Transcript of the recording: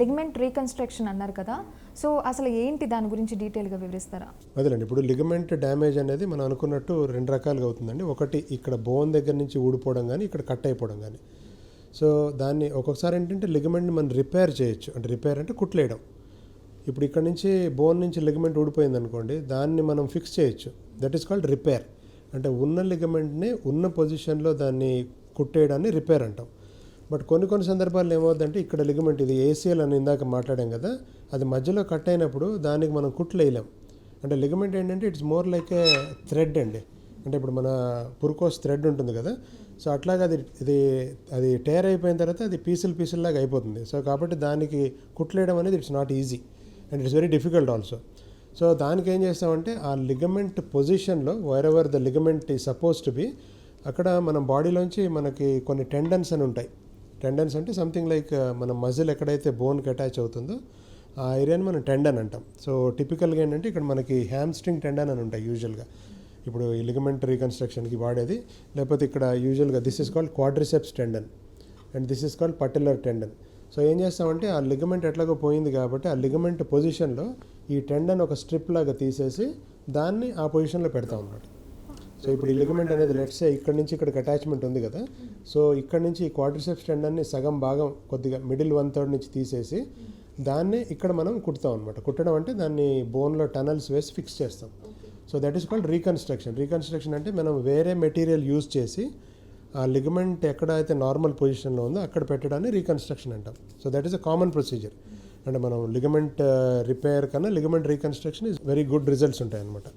Ligament reconstruction అన్నారు కదా. So అసలు ఏంటి దాని గురించి డీటెయిల్గా వివరిస్తారా? అదేలండి. ఇప్పుడు లిగమెంట్ డ్యామేజ్ అనేది మనం అనుకున్నట్టు రెండు రకాలుగా అవుతుందండి. ఒకటి ఇక్కడ బోన్ దగ్గర నుంచి ఊడిపోవడం కానీ ఇక్కడ కట్ అయిపోవడం కానీ సో దాన్ని ఒక్కొక్కసారి ఏంటంటే లిగమెంట్ని మనం రిపేర్ చేయొచ్చు. అంటే రిపేర్ అంటే కుట్లేయడం. ఇప్పుడు ఇక్కడ నుంచి బోన్ నుంచి లిగమెంట్ ఊడిపోయింది అనుకోండి దాన్ని మనం ఫిక్స్ చేయొచ్చు. That is called repair. అంటే ఉన్న లిగమెంట్ని ఉన్న పొజిషన్లో దాన్ని కుట్టేయడాన్ని రిపేర్ అంటాం. బట్ కొన్ని కొన్ని సందర్భాల్లో ఏమవుతుందంటే ఇక్కడ లిగమెంట్ ఇది ఏసీఎల్ అని ఇందాక మాట్లాడాం కదా అది మధ్యలో కట్ అయినప్పుడు దానికి మనం కుట్లు వేయలేం అంటే లిగమెంట్ ఏంటంటే it's more like a thread అండి. అంటే ఇప్పుడు మన పురుకోస్ థ్రెడ్ ఉంటుంది కదా సో అట్లాగా అది ఇది అది టేర్ అయిపోయిన తర్వాత అది పీసులు పీసుల్లాగా అయిపోతుంది. సో కాబట్టి దానికి కుట్లేయడం అనేది it's not easy and it's very difficult also so దానికి ఏం చేస్తామంటే ఆ లిగమెంట్ పొజిషన్లో wherever the ligament is suppose to be అక్కడ మన బాడీలోంచి మనకి కొన్ని టెండన్స్ అని ఉంటాయి. టెండన్స్ అంటే సంథింగ్ లైక్ మన మజిల్ ఎక్కడైతే బోన్కి అటాచ్ అవుతుందో ఆ ఏరియాని మనం టెండన్ అంటాం. సో టిపికల్గా ఏంటంటే ఇక్కడ మనకి హ్యామ్స్ట్రింగ్ టెండన్ అని ఉంటాయి యూజువల్గా ఇప్పుడు లిగమెంట్ రీకన్స్ట్రక్షన్కి వాడేది. లేకపోతే ఇక్కడ యూజువల్గా this is called quadriceps tendon and this is called patellar tendon so ఏం చేస్తామంటే ఆ లిగమెంట్ ఎట్లాగో పోయింది కాబట్టి ఆ లిగమెంట్ పొజిషన్లో ఈ టెండన్ ఒక స్ట్రిప్ లాగా తీసేసి దాన్ని ఆ పొజిషన్లో పెడతాం అన్నమాట. సో ఇప్పుడు ఈ లిగమెంట్ అనేది లెట్స్ ఇక్కడ నుంచి ఇక్కడికి అటాచ్మెంట్ ఉంది కదా. సో ఇక్కడ నుంచి ఈ క్వాడ్రిసెప్స్ స్టెండర్ని సగం భాగం కొద్దిగా మిడిల్ వన్ థర్డ్ నుంచి తీసేసి దాన్ని ఇక్కడ మనం కుడతాం అనమాట కుట్టడం అంటే దాన్ని బోన్లో టనల్స్ వేసి ఫిక్స్ చేస్తాం. So that is called reconstruction reconstruction అంటే మనం వేరే మెటీరియల్ యూజ్ చేసి ఆ లిగమెంట్ ఎక్కడైతే నార్మల్ పొజిషన్లో ఉందో అక్కడ పెట్టడాన్ని రీకన్స్ట్రక్షన్ అంటాం. So that is a common procedure అంటే మనం లిగమెంట్ రిపేర్ uh, కన్నా ligament reconstruction is very good results ఉంటాయి అనమాట